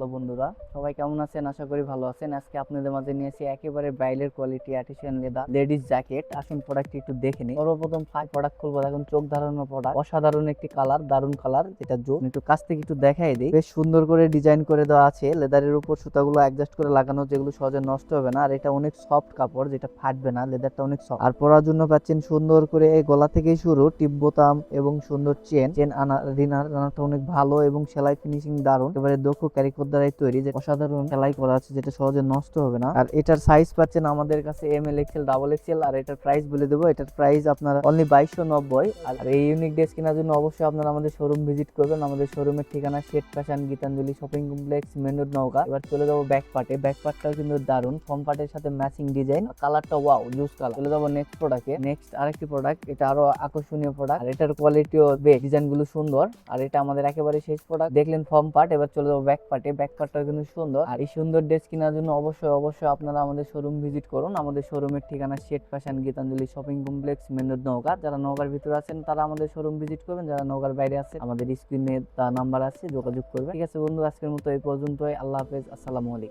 Hello বন্ধুরা, সবাই কেমন আছেন? আশা করি ভালো আছেন। আজকে আপনাদের মাঝে নিয়েছি একেবারে ব্রাইলের quality artisan leather ladies jacket আসুন প্রোডাক্টটি একটু দেখে নিই। সর্বপ্রথম ফাইভ প্রোডাক্ট খুলবো। এখন চোখ ধারানো প্রোডাক্ট অসাধারণ একটি কালার দারুণ কালার যেটা জো একটু কাছ থেকে একটু দেখাই দিই। বেশ সুন্দর করে ডিজাইন করে দেওয়া আছে। লেদারের উপর সুতাগুলো অ্যাডজাস্ট করে লাগানো, যেগুলো সহজে নষ্ট হবে না। আর এটা অনেক সফট কাপড়, যেটা ফাটবে না। লেদারটা অনেক সফট আর পরার জন্য পাচ্ছেন সুন্দর করে এই গলা থেকেই শুরু। টিপ বোতাম এবং সুন্দর চেন চেন আনা রিনার রানারটা অনেক ভালো এবং সেলাই ফিনিশিং দারুণ এবারে দক্ষ ক্যারিকোর দ্বারাই তৈরি, যে অসাধারণ সেলাই করা আছে, যেটা সহজে নষ্ট হবে না। আর এটার সাইজ পাচ্ছেন আমাদের কাছে M L XL double XL আর এটার প্রাইস বলে দেবো। এটার প্রাইস আপনার অনলি বাইশশো নব্বই। আর এই ইউনিক ড্রেস কেনার জন্য অবশ্যই আপনারা আমাদের শোরুম ভিজিট করবেন। আমাদের শোরুমের ঠিকানা শেট fashion Gitanjali shopping complex main নৌকা এবার চলে যাব ব্যাক পার্টে ব্যাক পার্টটাও কিন্তু দারুণ ফ্রন্ট পার্টের সাথে ম্যাচিং ডিজাইন কালারটা ওয়াও জুস কালার চলে যাব নেক্সট প্রোডাক্টে নেক্সট আরেকটি প্রোডাক্ট এটা আরও আকর্ষণীয় প্রোডাক্ট আর এটার কোয়ালিটিও বেশ। ডিজাইনগুলো সুন্দর। আর এটা আমাদের একেবারে শেষ প্রোডাক্ট দেখলেন ফর্ম পার্ট এবার চলে যাব ব্যাক পার্টে ব্যাক পার্টটাও কিন্তু সুন্দর। আর এই সুন্দর ড্রেস কেনার জন্য অবশ্যই অবশ্যই আপনারা আমাদের শোরুম ভিজিট করুন। আমাদের শোরুমের ঠিকানা শেট fashion Gitanjali shopping complex main নৌকা। যারা নৌকার ভিতরে আছেন, তারা আমাদের শোরুম ভিজিট করবেন। যারা নৌকার বাইরে আছে আমাদের স্ক্রিনে নাম্বার আছে, যোগাযোগ করবেন। ঠিক আছে বন্ধু, আজকের মতো এই পর্যন্তই। আল্লাহ হাফেজ, আসসালামু আলাইকুম।